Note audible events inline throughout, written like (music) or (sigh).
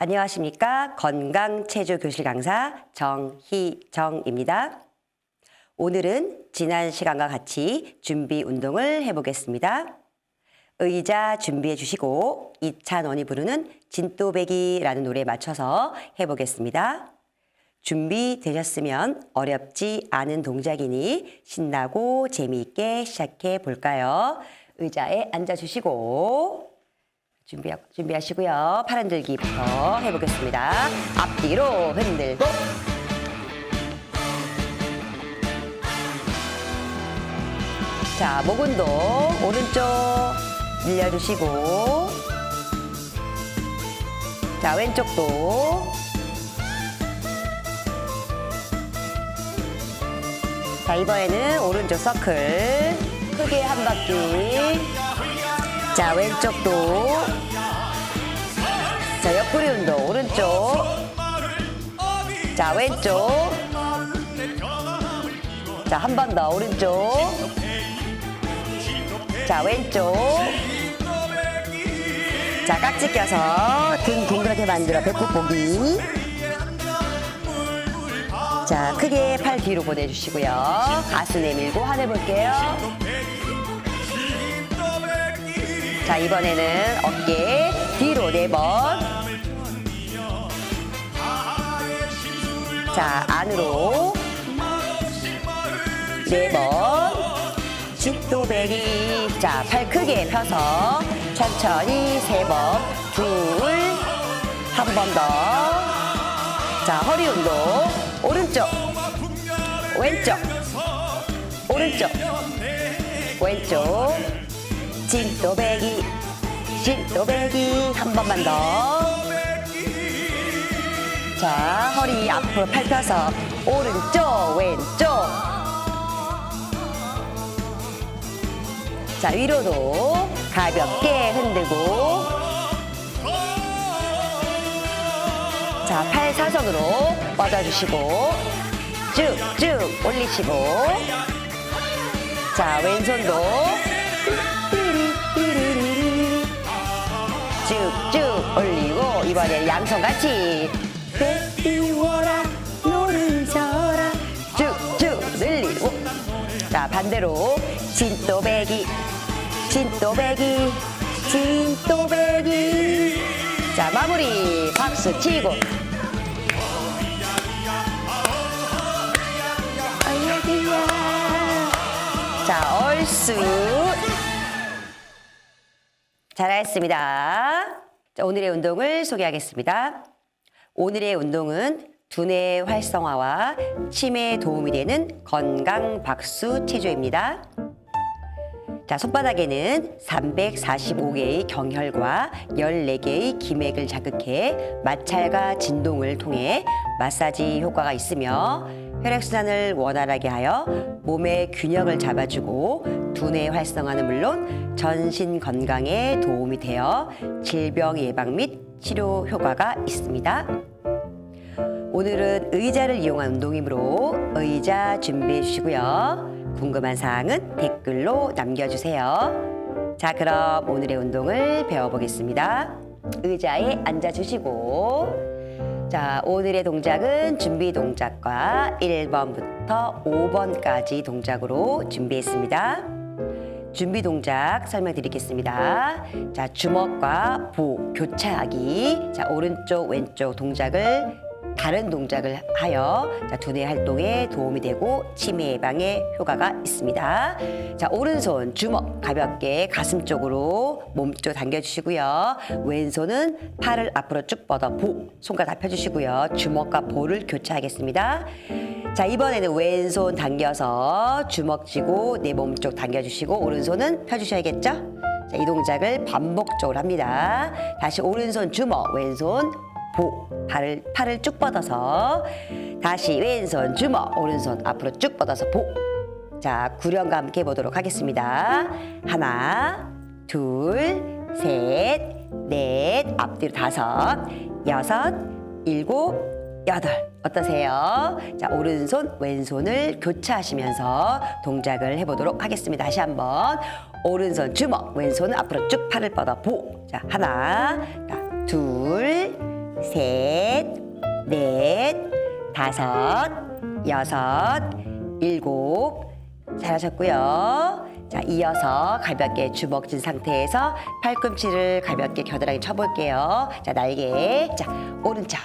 안녕하십니까. 건강체조 교실 강사 정희정입니다. 오늘은 지난 시간과 같이 준비 운동을 해보겠습니다. 의자 준비해 주시고 이찬원이 부르는 진또배기라는 노래에 맞춰서 해보겠습니다. 준비되셨으면 어렵지 않은 동작이니 신나고 재미있게 시작해 볼까요? 의자에 앉아 주시고 준비, 준비하시고요. 팔 흔들기부터 해보겠습니다. 앞뒤로 흔들고 자, 목 운동 오른쪽 늘려주시고. 자, 왼쪽도. 자, 이번에는 오른쪽 서클. 크게 한 바퀴 자, 왼쪽도. 자, 옆구리 운동. 오른쪽. 자, 왼쪽. 자, 한 번 더. 오른쪽. 자, 왼쪽. 자, 깍지 껴서 등 둥그렇게 만들어. 배꼽 보기. 자, 크게 팔 뒤로 보내주시고요. 가슴 내밀고 하늘 볼게요. 자, 이번에는 어깨 뒤로 네 번. 자, 안으로 네 번. 집도배기. 자, 팔 크게 펴서 천천히 세 번. 둘, 한 번 더. 자, 허리 운동. 오른쪽, 왼쪽, 오른쪽, 왼쪽. 진또배기, 진또배기. 한 번만 더. 자, 허리 앞으로 팔 펴서 오른쪽, 왼쪽. 자, 위로도 가볍게 흔들고. 자, 팔 사선으로 뻗어주시고, 쭉쭉 올리시고. 자, 왼손도 쭉쭉 올리고, 이번엔 양손 같이. 배띄워라, 노를 져라. 쭉쭉 늘리고. 자, 반대로 진또배기, 진또배기, 진또배기. 자, 마무리 박수 치고. 자, 얼쑤. 잘하셨습니다. 자, 오늘의 운동을 소개하겠습니다. 오늘의 운동은 두뇌 활성화와 치매에 도움이 되는 건강 박수 체조입니다. 자, 손바닥에는 345개의 경혈과 14개의 기맥을 자극해 마찰과 진동을 통해 마사지 효과가 있으며 혈액순환을 원활하게 하여 몸의 균형을 잡아주고 두뇌 활성화는 물론 전신 건강에 도움이 되어 질병 예방 및 치료 효과가 있습니다. 오늘은 의자를 이용한 운동이므로 의자 준비해 주시고요. 궁금한 사항은 댓글로 남겨주세요. 자, 그럼 오늘의 운동을 배워보겠습니다. 의자에 앉아주시고, 자, 오늘의 동작은 준비 동작과 1번부터 5번까지 동작으로 준비했습니다. 준비 동작 설명드리겠습니다. 자, 주먹과 보 교차하기. 자, 오른쪽, 왼쪽 동작을 다른 동작을 하여 자, 두뇌 활동에 도움이 되고 치매 예방에 효과가 있습니다. 자, 오른손 주먹 가볍게 가슴 쪽으로 몸쪽 당겨주시고요. 왼손은 팔을 앞으로 쭉 뻗어 보 손가락 다 펴주시고요. 주먹과 보를 교차하겠습니다. 자, 이번에는 왼손 당겨서 주먹 쥐고 내 몸 쪽 당겨주시고 오른손은 펴주셔야겠죠? 자, 이 동작을 반복적으로 합니다. 다시 오른손 주먹, 왼손 보 팔을 팔을 쭉 뻗어서 다시 왼손 주먹 오른손 앞으로 쭉 뻗어서 보. 자 구령과 함께 보도록 하겠습니다. 하나, 둘, 셋, 넷, 앞뒤로 다섯, 여섯, 일곱, 여덟. 어떠세요? 자 오른손 왼손을 교차하시면서 동작을 해보도록 하겠습니다. 다시 한번 오른손 주먹 왼손은 앞으로 쭉 팔을 뻗어 보. 자 하나, 자, 둘. 셋, 넷, 다섯, 여섯, 일곱. 잘하셨고요. 자, 이어서 가볍게 주먹 쥔 상태에서 팔꿈치를 가볍게 겨드랑이 쳐볼게요. 자, 날개. 자, 오른쪽,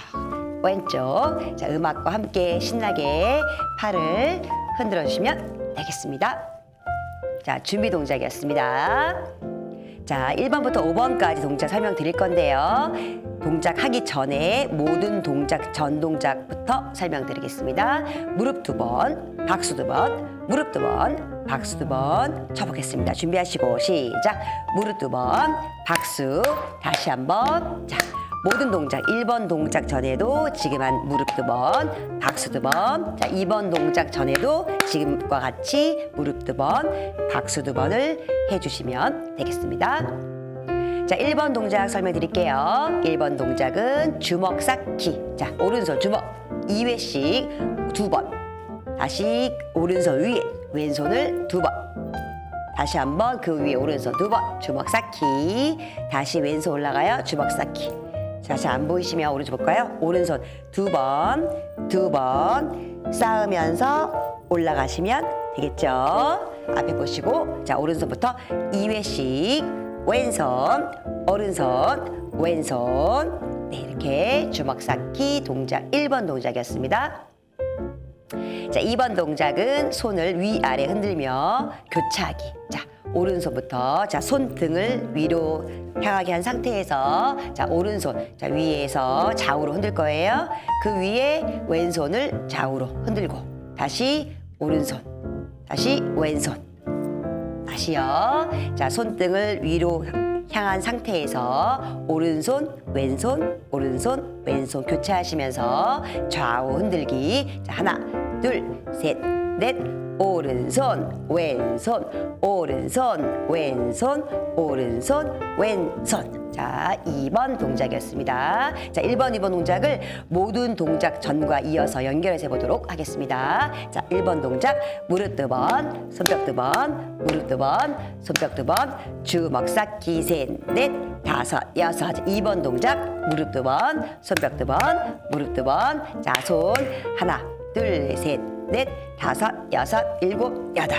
왼쪽. 자, 음악과 함께 신나게 팔을 흔들어 주시면 되겠습니다. 자, 준비 동작이었습니다. 자, 1번부터 5번까지 동작 설명드릴 건데요. 동작 하기 전에 모든 동작 전 동작부터 설명드리겠습니다. 무릎 두 번, 박수 두 번, 무릎 두 번, 박수 두 번 쳐보겠습니다. 준비하시고 시작. 무릎 두 번, 박수. 다시 한번. 자, 모든 동작 1번 동작 전에도 지금 한 무릎 두 번, 박수 두 번. 자, 2번 동작 전에도 지금과 같이 무릎 두 번, 박수 두 번을 해 주시면 되겠습니다. 자, 1번 동작 설명 드릴게요. 1번 동작은 주먹 쌓기. 자, 오른손 주먹 2회씩 두 번. 다시 오른손 위에 왼손을 두 번. 다시 한번 그 위에 오른손 두 번. 주먹 쌓기. 다시 왼손 올라가요. 주먹 쌓기. 다시 안 보이시면 오른손 볼까요? 오른손 두 번, 두 번 쌓으면서 올라가시면 되겠죠? 앞에 보시고 자 오른손부터 2회씩 왼손, 오른손, 왼손 네 이렇게 주먹 쌓기 동작 1번 동작이었습니다. 자, 2번 동작은 손을 위아래 흔들며 교차하기. 자, 오른손부터 자, 손등을 위로 향하게 한 상태에서 자, 오른손 자, 위에서 좌우로 흔들 거예요. 그 위에 왼손을 좌우로 흔들고 다시 오른손. 다시 왼손. 다시요. 자, 손등을 위로 향한 상태에서 오른손, 왼손, 오른손, 왼손 교체하시면서 좌우 흔들기. 자, 하나, 둘, 셋, 넷. 오른손, 왼손, 오른손, 왼손, 오른손, 왼손. 자, 2번 동작이었습니다. 자, 1번, 2번 동작을 모든 동작 전과 이어서 연결해서 해보도록 하겠습니다. 자, 1번 동작, 무릎 두 번, 손뼉 두 번, 무릎 두 번, 손뼉 두 번, 주먹 쌓기 셋, 넷, 다섯, 여섯. 2번 동작, 무릎 두 번, 손뼉 두 번, 무릎 두 번. 자, 손 하나, 둘, 셋, 넷, 다섯, 여섯, 일곱, 여덟.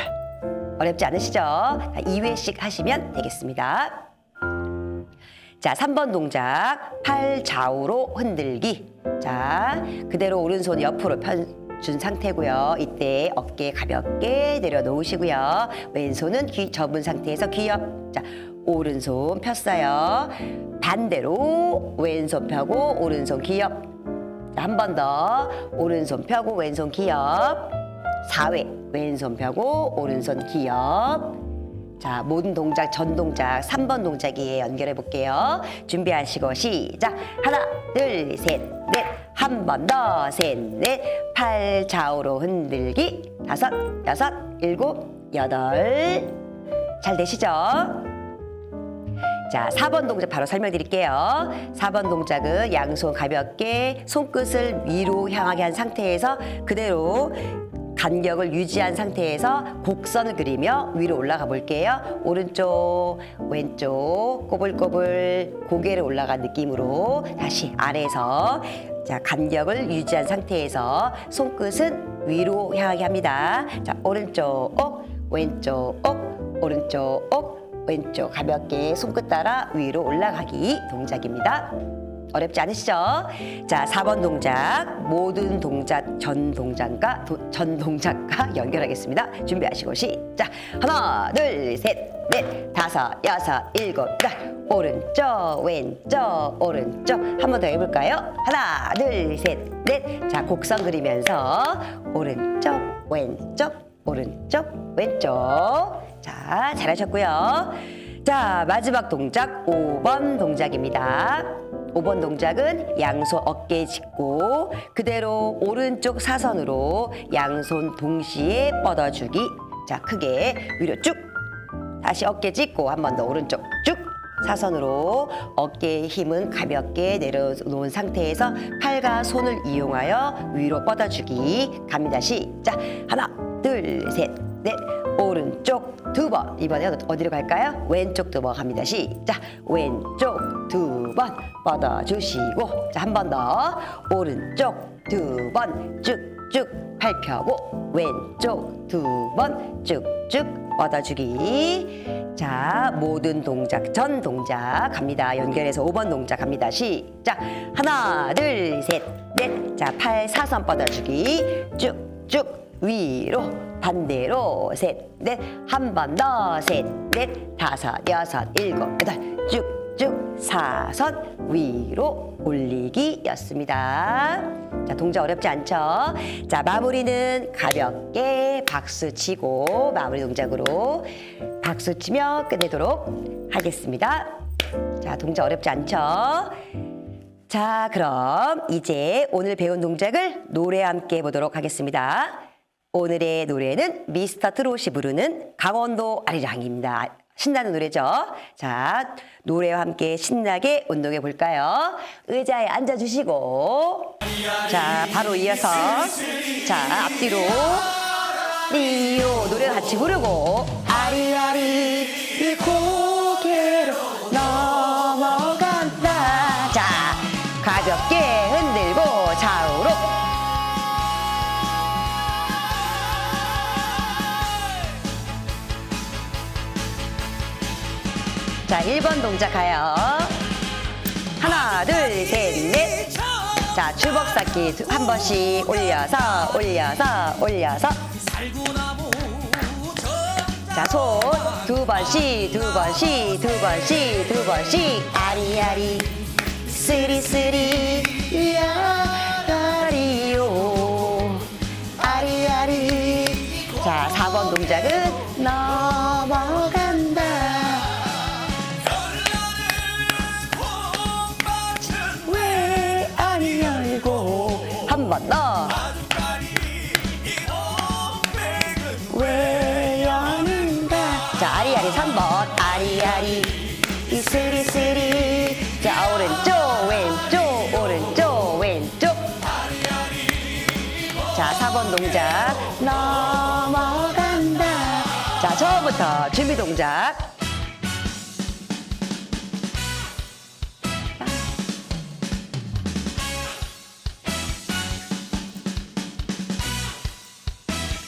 어렵지 않으시죠? 2회씩 하시면 되겠습니다. 자, 3번 동작. 팔 좌우로 흔들기. 자, 그대로 오른손 옆으로 펴준 상태고요. 이때 어깨 가볍게 내려놓으시고요. 왼손은 귀 접은 상태에서 귀 옆. 자, 오른손 폈어요. 반대로 왼손 펴고 오른손 귀 옆. 한 번 더. 오른손 펴고 왼손 귀 옆. 4회. 왼손 펴고 오른손 귀 옆. 자, 모든 동작, 전 동작, 3번 동작에 연결해 볼게요. 준비하시고 시작. 하나, 둘, 셋, 넷. 한 번 더, 셋, 넷. 팔 좌우로 흔들기. 다섯, 여섯, 일곱, 여덟. 잘 되시죠? 자, 4번 동작 바로 설명드릴게요. 4번 동작은 양손 가볍게 손끝을 위로 향하게 한 상태에서 그대로 간격을 유지한 상태에서 곡선을 그리며 위로 올라가 볼게요. 오른쪽, 왼쪽, 꼬불꼬불 고개를 올라간 느낌으로 다시 아래에서 자, 간격을 유지한 상태에서 손끝은 위로 향하게 합니다. 자, 오른쪽, 옥, 왼쪽, 옥, 오른쪽, 옥, 왼쪽 가볍게 손끝 따라 위로 올라가기 동작입니다. 어렵지 않으시죠? 자, 4번 동작 모든 동작 전 동작과 도- 전 동작과 (laughs) 연결하겠습니다. 준비하시고 시작. 하나, 둘, 셋, 넷, 다섯, 여섯, 일곱, 여덟. 오른쪽, 왼쪽, 오른쪽. 한 번 더 해볼까요? 하나, 둘, 셋, 넷. 자, 곡선 그리면서 오른쪽, 왼쪽, 오른쪽, 왼쪽. 자, 잘하셨고요. 자, 마지막 동작 5번 동작입니다. 5번 동작은 양손 어깨에 짚고 그대로 오른쪽 사선으로 양손 동시에 뻗어주기. 자, 크게 위로 쭉. 다시 어깨 짚고 한 번 더 오른쪽 쭉. 사선으로 어깨의 힘은 가볍게 내려놓은 상태에서 팔과 손을 이용하여 위로 뻗어주기 갑니다. 시작. 하나, 둘, 셋, 넷. 오른쪽 두 번. 이번에 어디로 갈까요? 왼쪽 두 번 갑니다. 시작. 왼쪽 두 번 뻗어주시고 자 한 번 더 오른쪽 두 번 쭉쭉 팔 펴고 왼쪽 두 번 쭉쭉 뻗어주기 자 모든 동작 전 동작 갑니다 연결해서 5번 동작 갑니다 시작 하나 둘 셋 넷 자 팔 사선 뻗어주기 쭉쭉 위로 반대로 셋넷 한 번 더 셋넷 다섯 여섯 일곱 여덟 쭉쭉 사선 위로 올리기였습니다. 자 동작 어렵지 않죠? 자 마무리는 가볍게 박수 치고 마무리 동작으로 박수 치며 끝내도록 하겠습니다. 자 동작 어렵지 않죠? 자, 그럼 이제 오늘 배운 동작을 노래 함께 해보도록 하겠습니다. 오늘의 노래는 미스터 트롯이 부르는 강원도 아리랑입니다. 신나는 노래죠. 자, 노래와 함께 신나게 운동해 볼까요? 의자에 앉아 주시고, 자, 바로 이어서, 자, 앞뒤로, 리오 노래 같이 부르고, 아리아리 이 고개로 넘어간다. 자, 가볍게 흔들고 좌우로. 자, 1번 동작 가요. 하나, 둘, 셋, 넷. 자, 주먹 쌓기 두- 한 번씩 올려서, 올려서, 올려서. 자, 손 두 번씩, 두 번씩, 두 번씩, 두 번씩. 아리아리, 쓰리쓰리, 야 자, 4번 동작. 넘어간다. 자, 처음부터 준비 동작.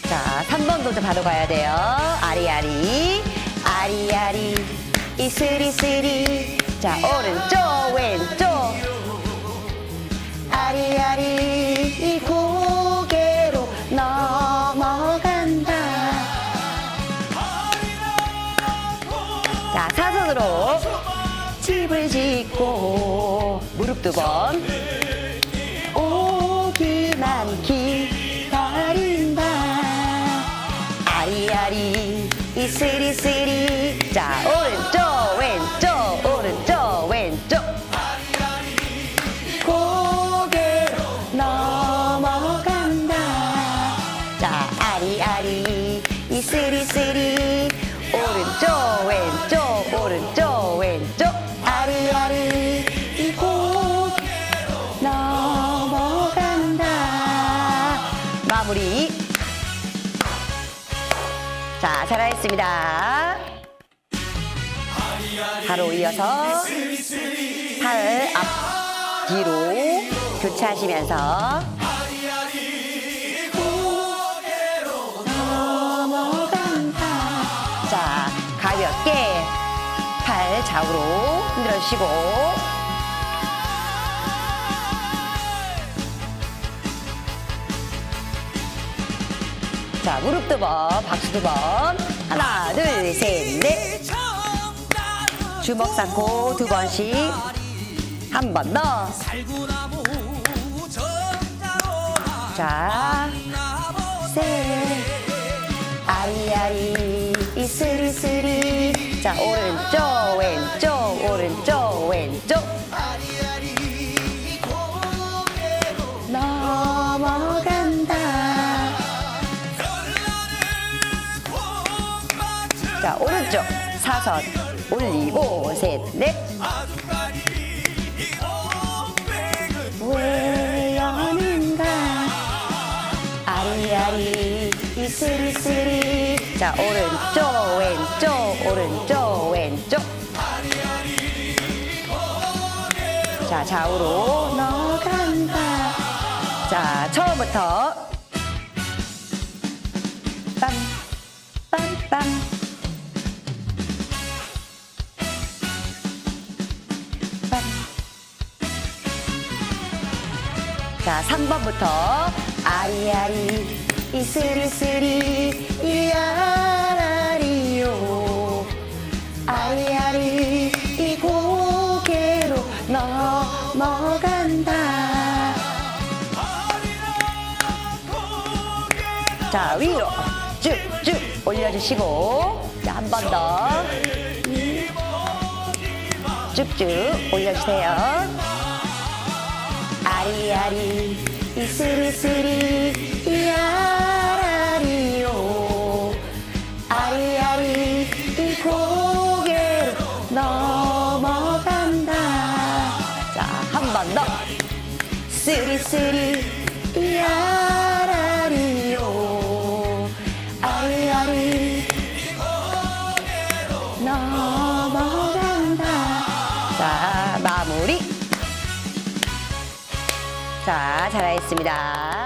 자, 3번 동작 바로 가야 돼요. 아리아리, 아리아리, 이스리스리. 자, 오른쪽, 왼쪽. 아리아리, 이고 짓고 무릎 두 번. 오기만 기다린다. 아리아리 이스리스리 자 오른쪽 왼쪽 오른쪽 왼쪽. 고개로 넘어간다. 자 아리아리 이스리스리 오른쪽 왼쪽 오른쪽 자, 잘하셨습니다. 바로 이어서 팔 앞, 뒤로 교차하시면서. 자, 가볍게 팔 좌우로 흔들어 주시고 자, 무릎 두 번, 박수 두 번. 하나, 둘, 셋, 넷. 주먹 쌓고 두 번씩. 한 번 더. 자, 셋. 아리아리, 이스리스리. 자, 오른쪽, 왼쪽, 오른쪽, 왼쪽. 사선 올리고 셋, 넷. 왜 여는가? 아리아리 이스리스리. 자, 오른쪽 왼쪽 오른쪽 왼쪽. 자, 좌우로 넘어간다. 자, 처음부터 자, 3번부터. 아리아리 이스리스리 이아라리요. 아리아리 이 고개로 넘어간다. 자 위로 쭉쭉 올려주시고. 자 한 번 더. 쭉쭉 올려주세요 아리아리 이스리스리 이아라리요 아리아리 이 고개로 넘어간다. 자 한 번 더. 스리스리 자, 잘하셨습니다.